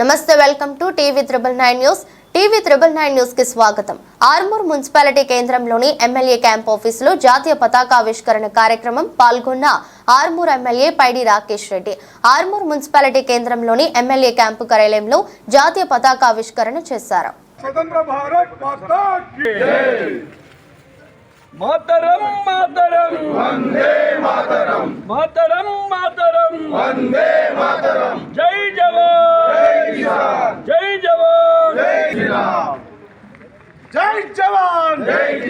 నమస్తే welcome to TV triple nine news. TV triple nine న్యూస్కి స్వాగతం. ఆర్మూర్ మున్సిపాలిటీ కేంద్రంలోని ఎమ్మెల్యే క్యాంప్ ఆఫీసులో జాతీయ పతాకావిష్కరణ కార్యక్రమం పాల్గొన్న ఆర్మూర్ ఎమ్మెల్యే పైడి రాకేష్ రెడ్డి. ఆర్మూర్ మున్సిపాలిటీ కేంద్రంలోని ఎమ్మెల్యే క్యాంపు కార్యాలయంలో జాతీయ పతాకావిష్కరణ చేశారు. మాతరం మాతరం! వందే మాతరం! మాతరం మాతరం! వందే మాతరం!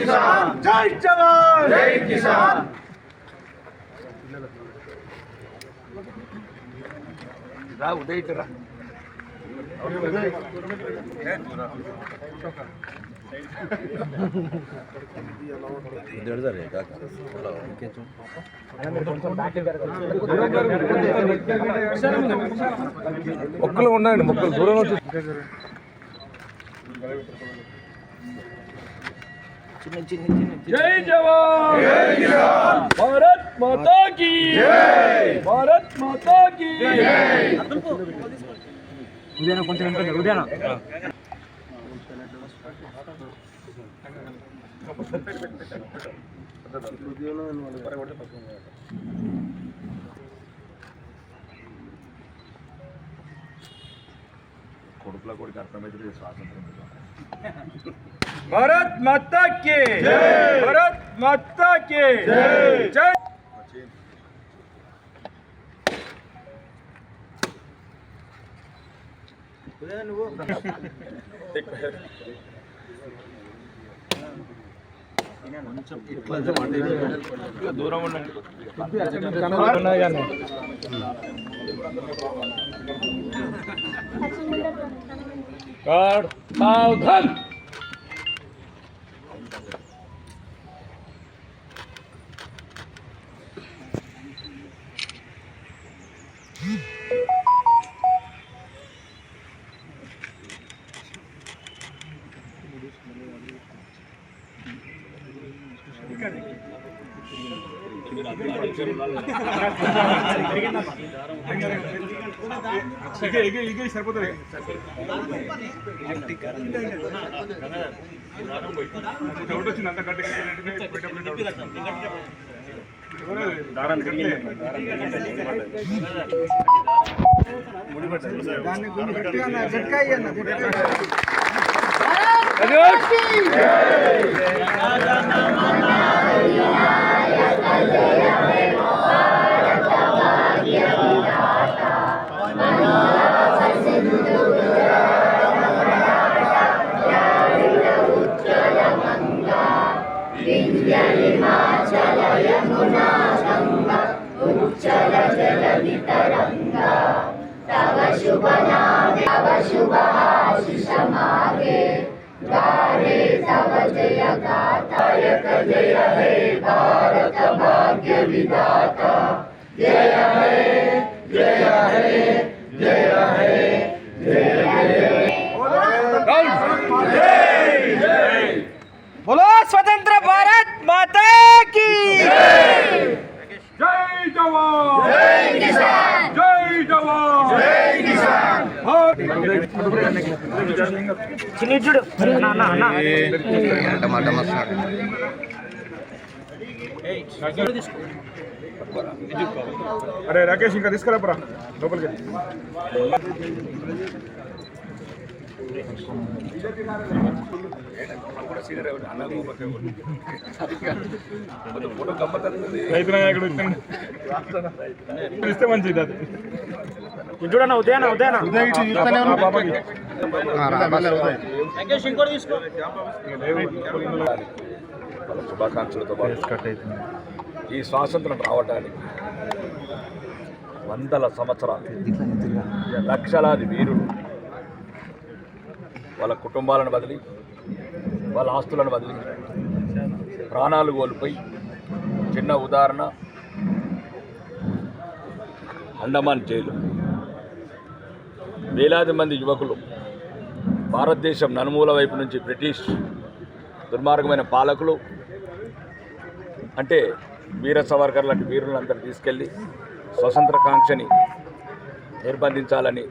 किसान जय जवान जय किसान రా ఉదయ్ రా మొక్కలు ఉన్నాయండి మొక్కలు దూరం నుంచి జై జవాన్! భారత్ మాతా की భారత్ మాతా की भारत माता की भारत माता की जय దూరం ఉండండి సావధాన్ कर ಈಗ ಸರಿಪೋತಾರೆ డౌట్ వచ్చింది అంత గట్టిగా దాన్ని గుండు గట్టిగా గట్టిగా అయ్యన్న గట్టిగా शुभ नव बोलो स्वतंत्र भारत माता की। जय जवान। చిన్నిచుడు అన్న అన్న అరే రాకేష్ ఇంకా తీసుకురాపరా లోపలికి రైతు నాయకుడు ఇస్తే మంచిది అది. చూడన్న ఉదయన ఉదయన. శుభాకాంక్షలతో పాటు ఈ స్వాతంత్రం రావడానికి వందల సంవత్సరాలు. లక్షలాది వీరులు వాళ్ళ కుటుంబాలను బదిలి వాళ్ళ ఆస్తులను బదిలి ప్రాణాలు కోల్పోయి చిన్న ఉదాహరణ అండమాన్ జైలు. వేలాది మంది యువకులు భారతదేశం నలుమూల వైపు నుంచి బ్రిటిష్ దుర్మార్గమైన పాలకులు అంటే వీర సవర్కర్ లాంటి వీరులందరూ తీసుకెళ్ళి స్వతంత్ర కాంక్షని నిర్బంధించాలని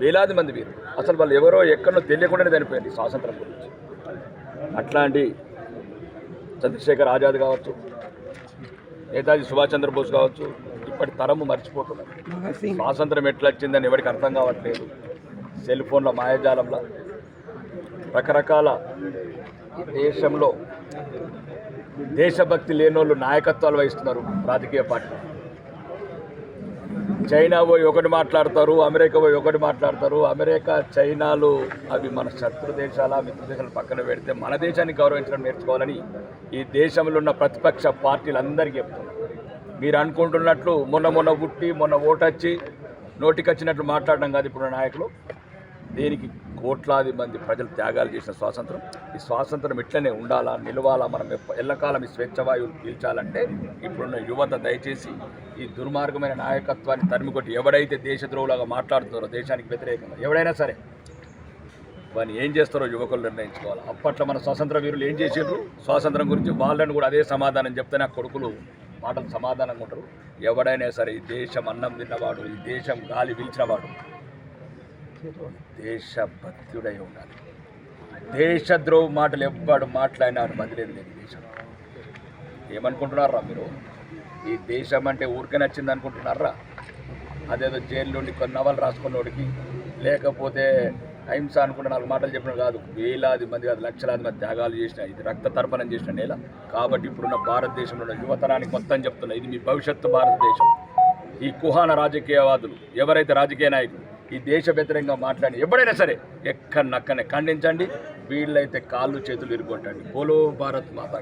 వేలాది మంది వీరు. అసలు వాళ్ళు ఎవరో ఎక్కడో తెలియకుండానే చనిపోయింది స్వాతంత్రం గురించి. అట్లాంటి చంద్రశేఖర్ ఆజాద్ కావచ్చు నేతాజీ సుభాష్ చంద్రబోస్ కావచ్చు ఇప్పటి తరము మర్చిపోతున్నారు. స్వాతంత్రం ఎట్లా వచ్చిందని ఎవరికి అర్థం కావట్లేదు. సెల్ ఫోన్ల మాయాజాలంలో రకరకాల దేశంలో దేశభక్తి లేని వాళ్ళు నాయకత్వాలు వహిస్తున్నారు రాజకీయ పార్టీ చైనా పోయి ఒకటి మాట్లాడతారు అమెరికా పోయి ఒకటి మాట్లాడతారు. అమెరికా చైనాలు అవి మన శత్రు దేశాల మిత్ర దేశాలు పక్కన పెడితే మన దేశాన్ని గౌరవించడం నేర్చుకోవాలని ఈ దేశంలో ఉన్న ప్రతిపక్ష పార్టీలందరికీ చెప్తున్నారు మీరు అనుకుంటున్నట్లు మొన్న మొన్న పుట్టి మొన్న ఓటొచ్చి నోటికొచ్చినట్లు మాట్లాడడం కాదు ఇప్పుడు నాయకులు. దీనికి కోట్లాది మంది ప్రజలు త్యాగాలు చేసిన స్వాతంత్రం. ఈ స్వాతంత్రం ఇట్లనే ఉండాలా నిలవాలా మనం ఎల్లకాలం ఈ స్వేచ్ఛవాయువులు పీల్చాలంటే ఇప్పుడున్న యువత దయచేసి ఈ దుర్మార్గమైన నాయకత్వాన్ని తరిమికొట్టి ఎవడైతే దేశద్రోహులాగా మాట్లాడుతున్నారో దేశానికి వ్యతిరేకంగా ఎవడైనా సరే వారిని ఏం చేస్తారో యువకులు నిర్ణయించుకోవాలి. అప్పట్లో మన స్వాతంత్ర వీరులు ఏం చేసిండ్రు? స్వాతంత్రం గురించి వాళ్ళని కూడా అదే సమాధానం చెప్తేనే ఆ కొడుకులు మాటలు సమాధానంగా ఉంటారు. ఎవడైనా సరే ఈ దేశం అన్నం తిన్నవాడు ఈ దేశం గాలి పీల్చినవాడు దేశభక్తుడై ఉండాలి. దేశద్రోహ మాటలు ఎవ్వడు మాట్లాడినా బదిలేదు లేదు దేశం. ఏమనుకుంటున్నారా మీరు? ఈ దేశం అంటే ఊరికే నచ్చింది అనుకుంటున్నారా? అదేదో జైలు కొన్ని నవలు రాసుకున్నోడికి లేకపోతే అహింస అనుకుంటే నాలుగు మాటలు చెప్పిన కాదు వేలాది మంది కాదు లక్షలాది మంది త్యాగాలు చేసిన ఇది రక్త తర్పణం చేసిన నేల. కాబట్టి ఇప్పుడున్న భారతదేశంలో ఉన్న యువతరానికి మొత్తం చెప్తున్నా ఇది మీ భవిష్యత్తు భారతదేశం. ఈ కుహాన రాజకీయవాదులు ఎవరైతే రాజకీయ నాయకులు ఈ దేశ వ్యతిరేకంగా మాట్లాడి ఎవడైనా సరే ఎక్కడనక్కనే ఖండించండి. వీళ్ళైతే కాళ్ళు చేతులు ఇరుగొట్టండి పోలో భారత్ మాత